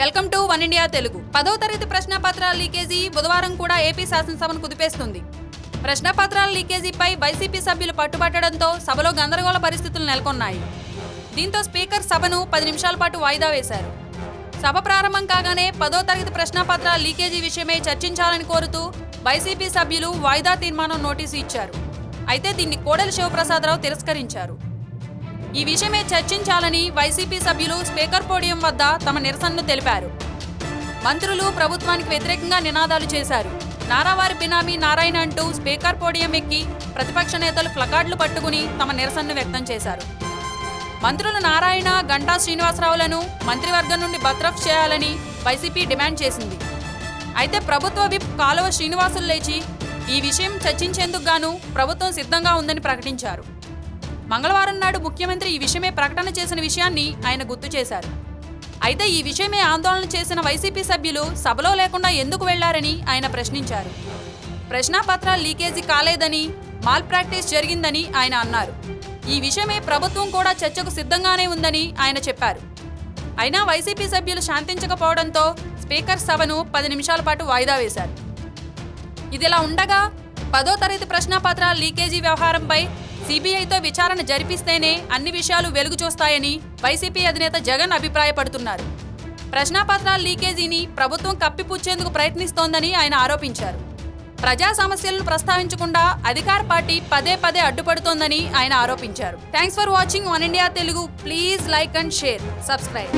Welcome to one India Telugu. పదో తరగతి ప్రశ్నపత్రాల leakage బుధవారం కూడా ఏపీ శాసనసభను కుదిపేస్తుంది. ప్రశ్నపత్రాల లీకేజీపై వైసీపీ సభ్యులు పట్టుబట్టడంతో సభలో గందరగోళ పరిస్థితులు నెలకొన్నాయి. దీంతో స్పీకర్ సభను పది నిమిషాల పాటు వాయిదా వేశారు. సభ ప్రారంభం కాగానే పదో తరగతి ప్రశ్నపత్రాల లీకేజీ విషయమై చర్చించాలని కోరుతూ వైసీపీ సభ్యులు వాయిదా తీర్మానం నోటీసు ఇచ్చారు. అయితే దీన్ని కోడెల శివప్రసాదరావు తిరస్కరించారు. ఈ విషయమే చర్చించాలని వైసీపీ సభ్యులు స్పీకర్ పోడియం వద్ద తమ నిరసనను తెలిపారు. మంత్రులు ప్రభుత్వానికి వ్యతిరేకంగా నినాదాలు చేశారు. నారావారి బినామీ నారాయణ అంటూ స్పీకర్ పోడియం ఎక్కి ప్రతిపక్ష నేతలు ప్లకార్డులు పట్టుకుని తమ నిరసనను వ్యక్తం చేశారు. మంత్రులు నారాయణ గంటా శ్రీనివాసరావులను మంత్రివర్గం నుండి బర్తరఫ్ చేయాలని వైసీపీ డిమాండ్ చేసింది. అయితే ప్రభుత్వ విప్ కాలువ శ్రీనివాసులు లేచి ఈ విషయం చర్చించేందుకు గాను ప్రభుత్వం సిద్ధంగా ఉందని ప్రకటించారు. మంగళవారం నాడు ముఖ్యమంత్రి ఈ విషయమే ప్రకటన చేసిన విషయాన్ని ఆయన గుర్తు చేశారు. అయితే ఈ విషయమే ఆందోళన చేసిన వైసీపీ సభ్యులు సభలో లేకుండా ఎందుకు వెళ్ళారని ఆయన ప్రశ్నించారు. ప్రశ్నాపత్రాలు లీకేజీ కాలేదని మాల్ ప్రాక్టీస్ జరిగిందని ఆయన అన్నారు. ఈ విషయమే ప్రభుత్వం కూడా చర్చకు సిద్ధంగానే ఉందని ఆయన చెప్పారు. అయినా వైసీపీ సభ్యులు శాంతించకపోవడంతో స్పీకర్ సభను పది నిమిషాల పాటు వాయిదా వేశారు. ఇదిలా ఉండగా పదో తరగతి ప్రశ్నాపత్రాల లీకేజీ వ్యవహారంపై సిబిఐతో విచారణ జరిపిస్తేనే అన్ని విషయాలు వెలుగు చూస్తాయని వైసీపీ అధినేత జగన్ అభిప్రాయపడుతున్నారు. ప్రశ్నాపత్రాల లీకేజీని ప్రభుత్వం కప్పిపుచ్చేందుకు ప్రయత్నిస్తోందని ఆయన ఆరోపించారు. ప్రజా సమస్యలను ప్రస్తావించకుండా అధికార పార్టీ పదే పదే అడ్డుపడుతోందని ఆయన ఆరోపించారు. Thanks for watching one India Telugu. Please like and share. Subscribe.